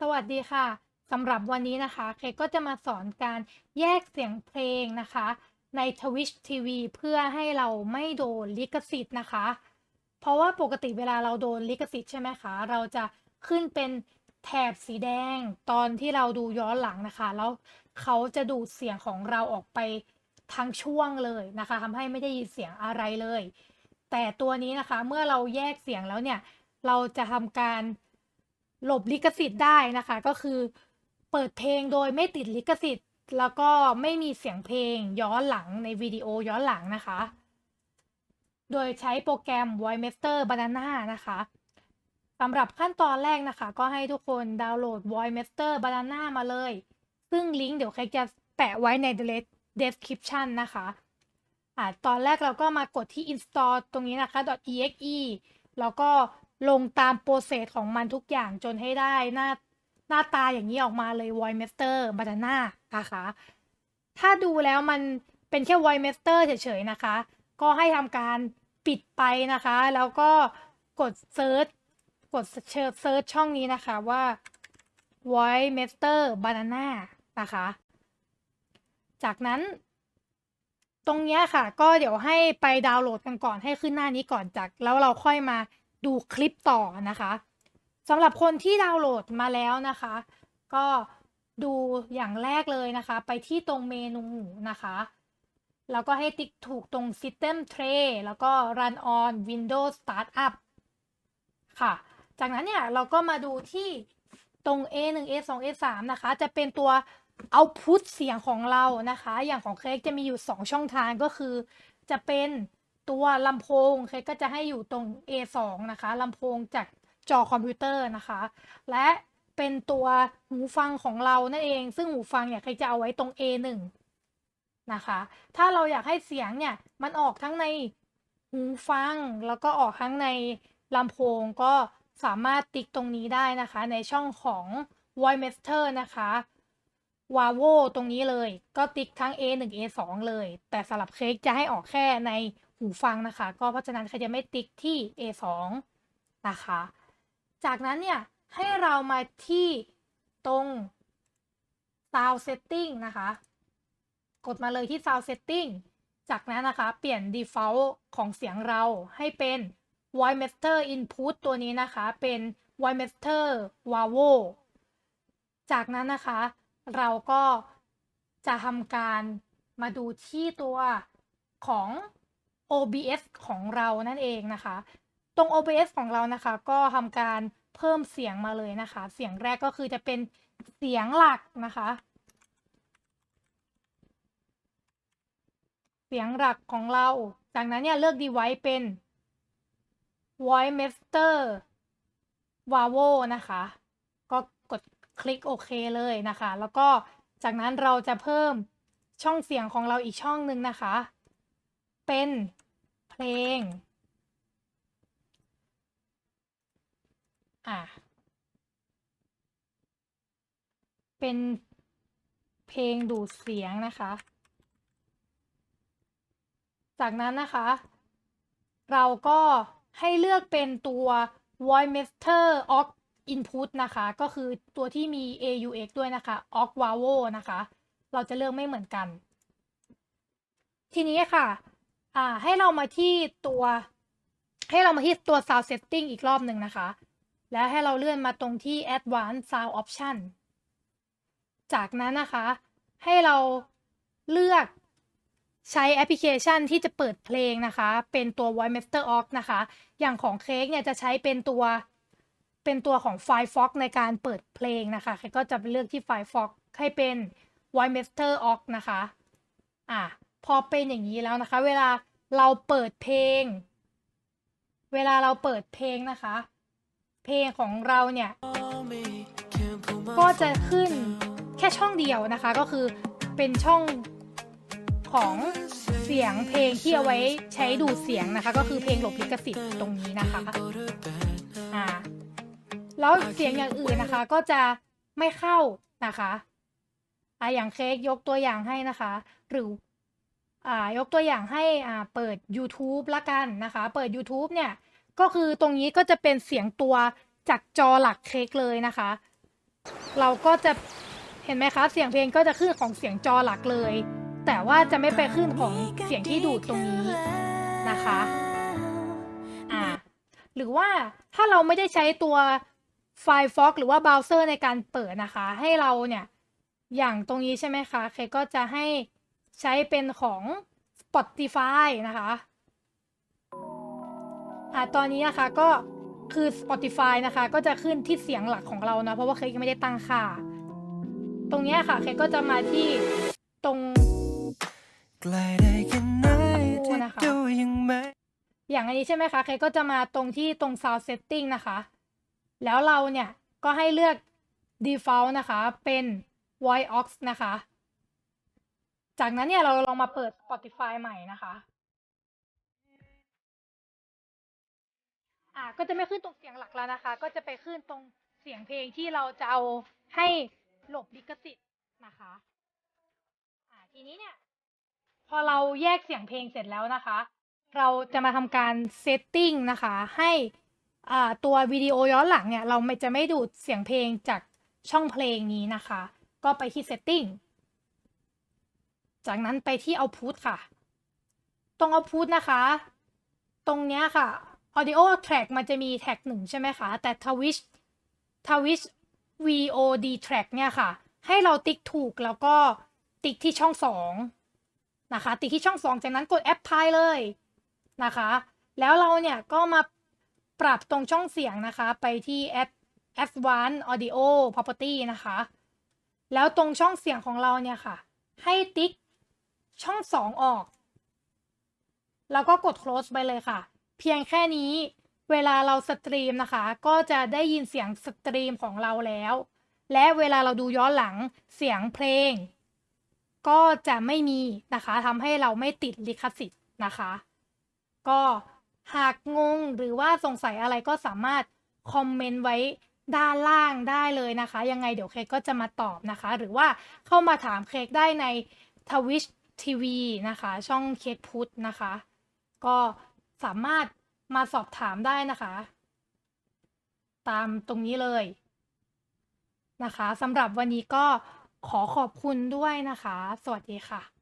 สวัสดีค่ะสำหรับวันนี้นะคะ เคก็จะมาสอนการแยกเสียงเพลงนะคะ ใน Twitch TV เพื่อให้เราไม่โดนลิขสิทธิ์นะคะ เพราะว่าปกติเวลาเราโดนลิขสิทธิ์ใช่ไหมคะ เราจะขึ้นเป็นแถบสีแดงตอนที่เราดูย้อนหลังนะคะ แล้วเขาจะดูดเสียงของเราออกไปทั้งช่วงเลยนะคะทำให้ไม่ได้ยินเสียงอะไรเลย แต่ตัวนี้นะคะเมื่อเราแยกเสียงแล้วเนี่ย เราจะทำการ หลบลิขสิทธิ์ได้นะคะ ก็คือเปิดเพลงโดยไม่ติดลิขสิทธิ์ แล้วก็ไม่มีเสียงเพลงย้อนหลังในวิดีโอย้อนหลังนะคะ โดยใช้โปรแกรม Voice Master Banana นะคะสำหรับขั้นตอนแรกนะคะ ก็ให้ทุกคนดาวน์โหลด Voice Master Banana มาเลย ซึ่งลิงก์เดี๋ยวใครจะแปะไว้ใน description นะคะอ่าตอนแรกเราก็มากดที่ install ตรงนี้นะคะ .exe แล้วก็ ลงตามโปรเซสของมันทุกอย่างจนให้ได้หน้าหน้าตาอย่างนี้ออกมาเลย Voice Master Banana นะคะถ้าดูแล้วมันเป็นแค่ Voice Master เฉยๆนะคะ ก็ให้ทำการปิดไปนะคะ แล้วก็กด Search กดเชิญเซิร์ชช่องนี้นะคะว่า Voice Master Banana นะคะ จากนั้น ตรงนี้ค่ะ ก็เดี๋ยวให้ไปดาวน์โหลดกันก่อนให้ขึ้นหน้านี้ก่อนจาก แล้วเราค่อยมา ดูคลิปต่อนะคะสำหรับคนที่ดาวน์โหลดมาแล้วนะคะ ก็ดูอย่างแรกเลยนะคะ ไปที่ตรงเมนูนะคะ แล้วก็ให้ติ๊กถูกตรง System Tray แล้วก็ Run on Windows Startup ค่ะ จากนั้นเนี่ยเราก็มาดูที่ตรง A1 A2 A3 นะคะ จะเป็นตัว output เสียงของเรานะคะ อย่างของเค้กจะมีอยู่ 2 ช่องทางก็คือ จะเป็น ตัวลำโพงเค้กก็จะให้อยู่ตรง A2 นะคะลำโพงจากจอคอมพิวเตอร์นะคะ และเป็นตัวหูฟังของเรานั่นเอง ซึ่งหูฟังเนี่ยเค้กจะเอาไว้ตรง A1 นะคะ ถ้าเราอยากให้เสียงเนี่ยมันออกทั้งในหูฟัง แล้วก็ออกทั้งในลำโพงก็สามารถติ๊กตรงนี้ได้นะคะ ในช่องของ Voice Master นะคะวาโวตรงนี้เลย ก็ติ๊กทั้ง A1 A2 เลย แต่สำหรับเค้กจะให้ออกแค่ใน หูฟังนะคะ ก็เพราะฉะนั้นเขาจะไม่ติ๊กที่ A2 นะคะ จากนั้นเนี่ย ให้เรามาที่ตรง Sound Setting นะคะ กดมาเลยที่ Sound Setting จากนั้นนะคะ เปลี่ยน Default ของเสียงเราให้เป็น Voice Master Input ตัวนี้นะคะ เป็น Voice Master Wavo จากนั้นนะคะ เราก็จะทำการมาดูที่ตัวของ OBS ของเรานั่นเองนะคะ ตรง OBS ของเรานะคะ ก็ทำการเพิ่มเสียงมาเลยนะคะ เสียงแรกก็คือจะเป็นเสียงหลักนะคะ เสียงหลักของเรา จากนั้นเนี่ยเลือก device เป็น Voice Master Wavo นะคะ ก็กดคลิกโอเคเลยนะคะ แล้วก็จากนั้นเราจะเพิ่มช่องเสียงของเราอีกช่องหนึ่งนะคะ เป็นเพลง อะ เป็นเพลงดูดเสียงนะคะ จากนั้นนะคะ เราก็ให้เลือกเป็นตัว Voice Master Aux Input นะคะ ก็คือตัวที่มี AUX ด้วยนะคะ Aux Wavo นะคะ เราจะเลือกไม่เหมือนกัน ทีนี้ค่ะ อ่า ให้เรามาที่ตัว ให้เรามาที่ตัว Sound Setting อีกรอบหนึ่งนะคะ แล้วให้เราเลื่อนมาตรงที่ Advanced Sound Option จากนั้นนะคะ ให้เราเลือกใช้แอปพลิเคชันที่จะเปิดเพลงนะคะ เป็นตัว Voice Master Aux นะคะ อย่างของเค้กเนี่ยจะใช้เป็นตัว เป็นตัวของ Firefox ในการเปิดเพลงนะคะเค้กก็จะไปเลือกที่ Firefox ให้เป็น Voice Master Aux นะคะ อะ พอเป็นอย่างนี้แล้วนะคะ เวลาเราเปิดเพลง เวลาเราเปิดเพลงนะคะ เพลงของเราเนี่ย ก็จะขึ้นแค่ช่องเดียวนะคะ ก็คือเป็นช่องของเสียงเพลงที่เอาไว้ใช้ดูดเสียงนะคะ ก็คือเพลงหลบลิขสิทธิ์ตรงนี้นะคะอ่าแล้วเสียงอย่างอื่นนะคะ ก็จะไม่เข้านะคะอ่าอย่างเค้กยกตัวอย่างให้นะคะ หรือ ยกตัวอย่างให้อ่าเปิด YouTube ละกันนะคะ เปิด YouTube เนี่ย ก็คือตรงนี้ก็จะเป็นเสียงตัวจากจอหลักเค้กเลยนะคะ เราก็จะเห็นไหมคะเสียงเพลงก็จะขึ้นของเสียงจอหลักเลย แต่ว่าจะไม่ไปขึ้นของเสียงที่ดูดตรงนี้นะคะอ่าหรือว่าถ้าเราไม่ได้ใช้ตัว Firefox หรือว่าเบราว์เซอร์ในการเปิดนะคะ ให้เราเนี่ยอย่างตรงนี้ใช่ไหมคะเคก็จะให้ ใช้เป็นของ Spotify นะคะอ่าตอนนี้นะคะก็คือ Spotify นะคะ ก็จะขึ้นที่เสียงหลักของเรานะเพราะว่าเคกยังไม่ได้ตั้งค่า ตรงนี้ค่ะเคก็จะมาที่ตรงนโอ้ที่นะคะดูยังไม่อย่างอันนี้ใช่ไหมคะเคก็จะมาตรงที่ตรง sound setting นะคะ แล้วเราเนี่ยก็ให้เลือก default นะคะเป็น voice aux นะคะ จากนั้นเนี่ยเราลองมาเปิด Spotify ใหม่นะคะ อ่าก็จะไม่ขึ้นตรงเสียงหลักแล้วนะคะ ก็จะไปขึ้นตรงเสียงเพลงที่เราจะเอาให้หลบลิขสิทธิ์นะคะ อ่าทีนี้เนี่ย พอเราแยกเสียงเพลงเสร็จแล้วนะคะ เราจะมาทำการเซตติ้งนะคะ ให้อ่าตัววิดีโอย้อนหลังเนี่ย เราไม่จะไม่ดูดเสียงเพลงจากช่องเพลงนี้นะคะ ก็ไปที่ setting จากนั้นไปที่ output ค่ะ ตรง output นะคะ ตรงเนี้ยค่ะ audio track มันจะมีแท็กหนึ่งใช่ไหมคะ แต่ Twitch Twitch VOD track เนี่ยค่ะ ให้เราติ๊กถูกแล้วก็ติ๊กที่ช่องสองนะคะ ติ๊กที่ช่องสองจากนั้นกด apply เลยนะคะ แล้วเราเนี่ยก็มาปรับตรงช่องเสียงนะคะ ไปที่ add advanced audio property นะคะ แล้วตรงช่องเสียงของเราเนี่ยค่ะ ให้ติ๊ก ช่องสองออก แล้วก็กด close ไปเลยค่ะ เพียงแค่นี้เวลาเราสตรีมนะคะ ก็จะได้ยินเสียงสตรีมของเราแล้ว และเวลาเราดูย้อนหลังเสียงเพลง ก็จะไม่มีนะคะทำให้เราไม่ติดลิขสิทธิ์นะคะ ก็หากงงหรือว่าสงสัยอะไรก็สามารถคอมเมนต์ไว้ด้านล่างได้เลยนะคะ ยังไงเดี๋ยวเค้กก็จะมาตอบนะคะ หรือว่าเข้ามาถามเค้กได้ในทวิช ทีวีนะคะ ช่องเค้กพุทธนะคะ ก็สามารถมาสอบถามได้นะคะ ตามตรงนี้เลยนะคะสำหรับวันนี้ก็ขอขอบคุณด้วยนะคะ สวัสดีค่ะ